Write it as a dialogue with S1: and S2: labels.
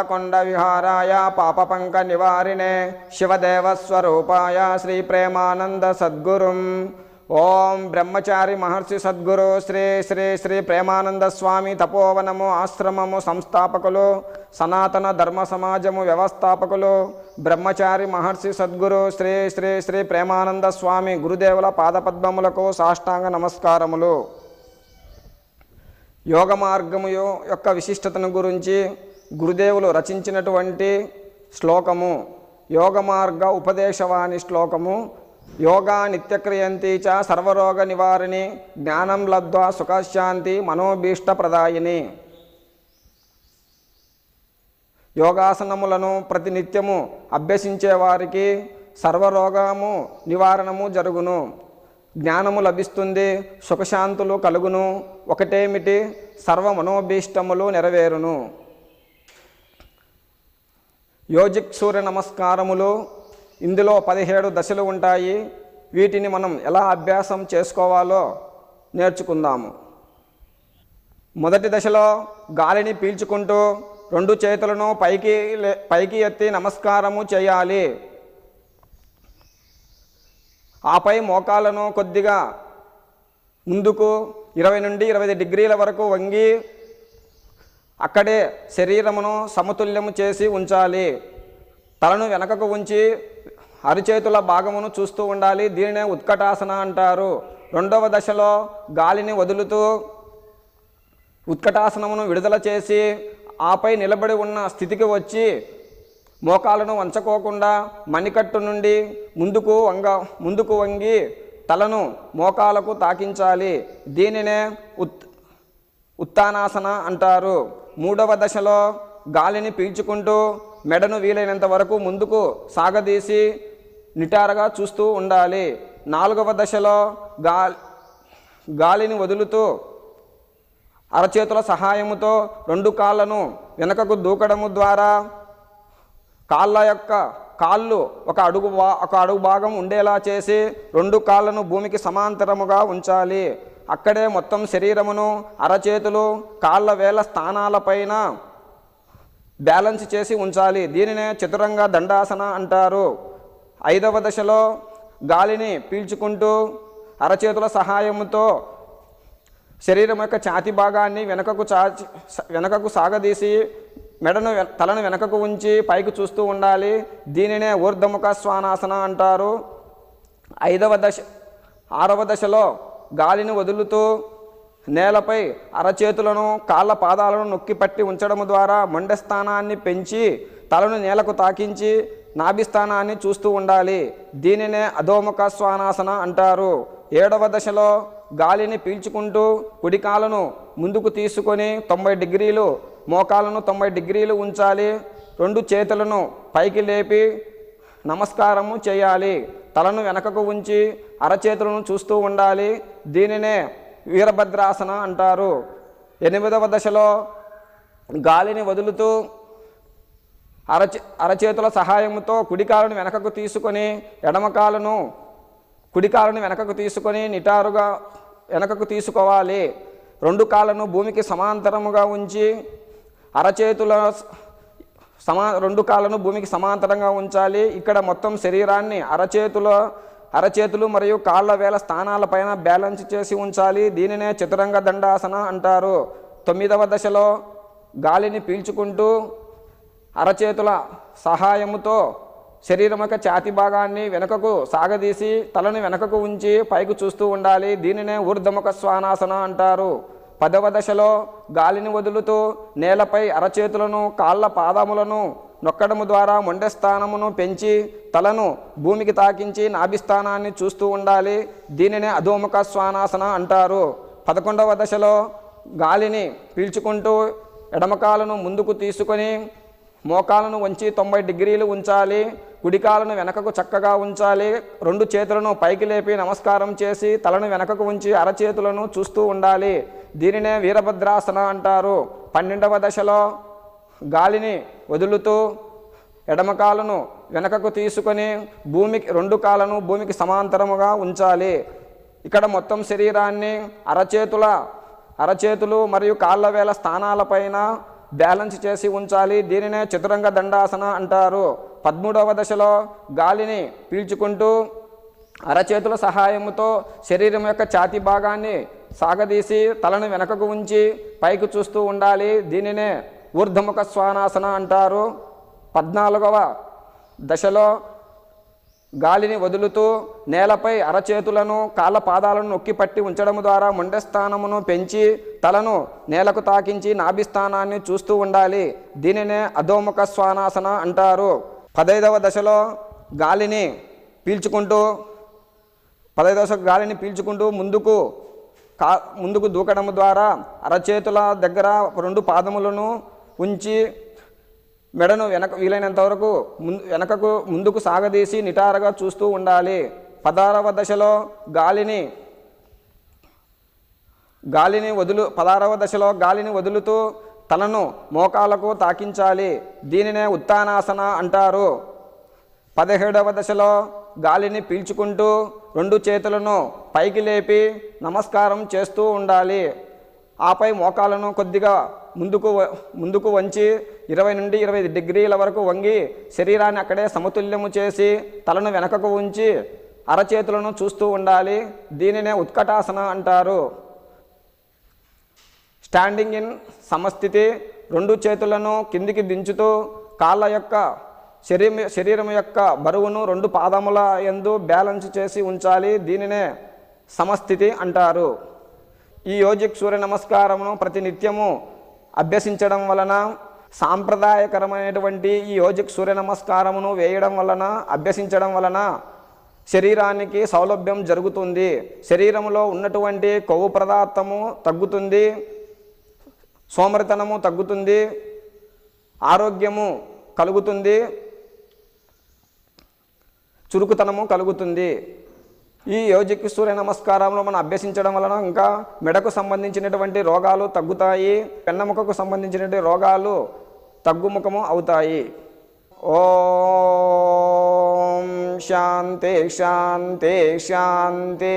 S1: పాలకొండ విహారాయ పాపపంక నివారిణే శివదేవస్వరూపాయ శ్రీ ప్రేమానంద సద్గురుం. ఓం బ్రహ్మచారి మహర్షి సద్గురు శ్రీ శ్రీ శ్రీ ప్రేమానంద స్వామి తపోవనము ఆశ్రమము సంస్థాపకులు సనాతన ధర్మ సమాజము వ్యవస్థాపకులు బ్రహ్మచారి మహర్షి సద్గురు శ్రీ శ్రీ శ్రీ ప్రేమానంద స్వామి గురుదేవుల పాదపద్మములకు సాష్టాంగ నమస్కారములు. యోగ మార్గము యొక్క విశిష్టతను గురించి గురుదేవులు రచించినటువంటి శ్లోకము యోగ మార్గ ఉపదేశవాణి శ్లోకము యోగా నిత్యక్రియంతి చ సర్వరోగ నివారిణి జ్ఞానం లబ్ధ్వా సుఖశాంతి మనోభీష్ట ప్రదాయిని యోగాసనములను ప్రతినిత్యము అభ్యసించే వారికి సర్వరోగము నివారణము జరుగును. జ్ఞానము లభిస్తుంది సుఖశాంతులు కలుగును ఒకటేమిటి? సర్వ మనోభీష్టములు నెరవేరును. యోజిక్ సూర్య నమస్కారములు ఇందులో పదిహేడు దశలు ఉంటాయి. వీటిని మనం ఎలా అభ్యాసం చేసుకోవాలో నేర్చుకుందాము. మొదటి దశలో గాలిని పీల్చుకుంటూ రెండు చేతులను పైకి లే- పైకి ఎత్తి నమస్కారము చేయాలి. ఆపై మోకాలను కొద్దిగా ముందుకు ఇరవై నుండి ఇరవై డిగ్రీల వరకు వంగి అక్కడే శరీరమును సమతుల్యము చేసి ఉంచాలి. తలను వెనకకు ఉంచి అరిచేతుల భాగమును చూస్తూ ఉండాలి. దీనినే ఉత్కటాసన అంటారు. రెండవ దశలో గాలిని వదులుతూ ఉత్కటాసనమును విడుదల చేసి ఆపై నిలబడి ఉన్న స్థితికి వచ్చి మోకాలను వంచకోకుండా మణికట్టు నుండి ముందుకు వంగ ముందుకు వంగి తలను మోకాలకు తాకించాలి. దీనినే ఉత్ ఉత్తానాసన అంటారు. మూడవ దశలో గాలిని పీల్చుకుంటూ మెడను వీలైనంత వరకు ముందుకు సాగదీసి నిటారుగా చూస్తూ ఉండాలి. నాలుగవ దశలో గా గాలిని వదులుతూ అరచేతుల సహాయముతో రెండు కాళ్ళను వెనకకు దూకడము ద్వారా కాళ్ళ యొక్క కాళ్ళు ఒక అడుగు ఒక అడుగు భాగం ఉండేలా చేసి రెండు కాళ్ళను భూమికి సమాంతరముగా ఉంచాలి. అక్కడే మొత్తం శరీరమును అరచేతులు కాళ్ళ వేల స్థానాలపైన బ్యాలెన్స్ చేసి ఉంచాలి. దీనినే చతురంగ దండాసన అంటారు. ఐదవ దశలో గాలిని పీల్చుకుంటూ అరచేతుల సహాయంతో శరీరం యొక్క ఛాతి భాగాన్ని వెనకకు చాచి వెనకకు సాగదీసి మెడను తలను వెనకకు ఉంచి పైకి చూస్తూ ఉండాలి. దీనినే ఊర్ధముఖ శ్వానాసన అంటారు. ఐదవ దశ ఆరవ దశలో గాలిని వదులుతూ నేలపై అరచేతులను కాళ్ళ పాదాలను నొక్కి పట్టి ఉంచడం ద్వారా మొండెస్థానాన్ని పెంచి తలను నేలకు తాకించి నాభిస్థానాన్ని చూస్తూ ఉండాలి. దీనినే అధోముఖ శ్వానాసన అంటారు. ఏడవ దశలో గాలిని పీల్చుకుంటూ కుడికాలను ముందుకు తీసుకొని తొంభై డిగ్రీలు మోకాలను తొంభై డిగ్రీలు ఉంచాలి. రెండు చేతులను పైకి లేపి నమస్కారము చేయాలి. తలను వెనకకు ఉంచి అరచేతులను చూస్తూ ఉండాలి. దీనినే వీరభద్రాసన అంటారు. ఎనిమిదవ దశలో గాలిని వదులుతూ అరచే అరచేతుల సహాయంతో కుడికాలను వెనకకు తీసుకొని ఎడమకాలను కుడికాలను వెనకకు తీసుకొని నిటారుగా వెనకకు తీసుకోవాలి. రెండు కాళ్ళను భూమికి సమాంతరముగా ఉంచి అరచేతుల సమా రెండు కాళ్ళను భూమికి సమాంతరంగా ఉంచాలి. ఇక్కడ మొత్తం శరీరాన్ని అరచేతులో అరచేతులు మరియు కాళ్ళ వేల స్థానాలపైన బ్యాలెన్స్ చేసి ఉంచాలి. దీనినే చతురంగ దండాసన అంటారు. తొమ్మిదవ దశలో గాలిని పీల్చుకుంటూ అరచేతుల సహాయముతో శరీరం యొక్క ఛాతి భాగాన్ని వెనుకకు సాగదీసి తలను వెనుకకు ఉంచి పైకి చూస్తూ ఉండాలి. దీనినే ఊర్ధముఖ శ్వానాసన అంటారు. పదవ దశలో గాలిని వదులుతూ నేలపై అరచేతులను కాళ్ళ పాదములను నొక్కడము ద్వారా మొండె స్థానమును పెంచి తలను భూమికి తాకించి నాభిస్థానాన్ని చూస్తూ ఉండాలి. దీనినే అధోముఖ శ్వానాసన అంటారు. పదకొండవ దశలో గాలిని పీల్చుకుంటూ ఎడమకాలను ముందుకు తీసుకొని మోకాలను వంచి తొంభై డిగ్రీలు ఉంచాలి. కుడికాలను వెనకకు చక్కగా ఉంచాలి. రెండు చేతులను పైకి లేపి నమస్కారం చేసి తలను వెనకకు ఉంచి అరచేతులను చూస్తూ ఉండాలి. దీనినే వీరభద్రాసన అంటారు. పన్నెండవ దశలో గాలిని వదులుతూ ఎడమకాలను వెనకకు తీసుకొని భూమికి రెండు కాలను భూమికి సమాంతరముగా ఉంచాలి. ఇక్కడ మొత్తం శరీరాన్ని అరచేతుల అరచేతులు మరియు కాళ్ళ వేల స్థానాలపైన బ్యాలెన్స్ చేసి ఉంచాలి. దీనినే చతురంగ దండాసన అంటారు. పదమూడవ దశలో గాలిని పీల్చుకుంటూ అరచేతుల సహాయముతో శరీరం యొక్క ఛాతి భాగాన్ని సాగదీసి తలను వెనకకు ఉంచి పైకి చూస్తూ ఉండాలి. దీనినే ఊర్ధముఖ శ్వానాసన అంటారు. పద్నాలుగవ దశలో గాలిని వదులుతూ నేలపై అరచేతులను కాళ్ళ పాదాలను నొక్కి పట్టి ఉంచడం ద్వారా మొండె స్థానమును పెంచి తలను నేలకు తాకించి నాభిస్థానాన్ని చూస్తూ ఉండాలి. దీనినే అధోముఖ శ్వానాసన అంటారు. పదైదవ దశలో గాలిని పీల్చుకుంటూ పదహైదు దశ గాలిని పీల్చుకుంటూ ముందుకు కా ముందుకు దూకడం ద్వారా అరచేతుల దగ్గర రెండు పాదములను ఉంచి మెడను వెనక వీలైనంత వరకు ముందు వెనకకు ముందుకు సాగదీసి నిటారుగా చూస్తూ ఉండాలి. పదారవ దశలో గాలిని గాలిని వదులు పదారవ దశలో గాలిని వదులుతూ తలను మోకాలకు తాకించాలి. దీనినే ఉత్తానాసన అంటారు. పదిహేడవ దశలో గాలిని పీల్చుకుంటూ రెండు చేతులను పైకి లేపి నమస్కారం చేస్తూ ఉండాలి. ఆపై మోకాలను కొద్దిగా ముందుకు ముందుకు వంచి ఇరవై నుండి ఇరవై డిగ్రీల వరకు వంగి శరీరాన్ని అక్కడే సమతుల్యము చేసి తలను వెనకకు ఉంచి అరచేతులను చూస్తూ ఉండాలి. దీనినే ఉత్కటాసన అంటారు. స్టాండింగ్ ఇన్ సమస్థితి రెండు చేతులను కిందికి దించుతూ కాళ్ళ యొక్క శరీరం శరీరం యొక్క బరువును రెండు పాదముల యందు బ్యాలెన్స్ చేసి ఉంచాలి. దీనినే సమస్థితి అంటారు. ఈ యోజిక్ సూర్య నమస్కారమును ప్రతినిత్యము అభ్యసించడం వలన సాంప్రదాయకరమైనటువంటి ఈ యోజిక్ సూర్య నమస్కారమును వేయడం వలన అభ్యసించడం వలన శరీరానికి సౌలభ్యం జరుగుతుంది. శరీరంలో ఉన్నటువంటి కొవ్వు పదార్థము తగ్గుతుంది. సోమరితనము తగ్గుతుంది. ఆరోగ్యము కలుగుతుంది. చురుకుతనము కలుగుతుంది. ఈ యోజిక్ సూర్య నమస్కారంలో మనం అభ్యసించడం వలన ఇంకా మెడకు సంబంధించినటువంటి రోగాలు తగ్గుతాయి పెన్నముఖకు సంబంధించినటువంటి రోగాలు తగ్గుముఖము అవుతాయి. ఓం శాంతి శాంతి శాంతి.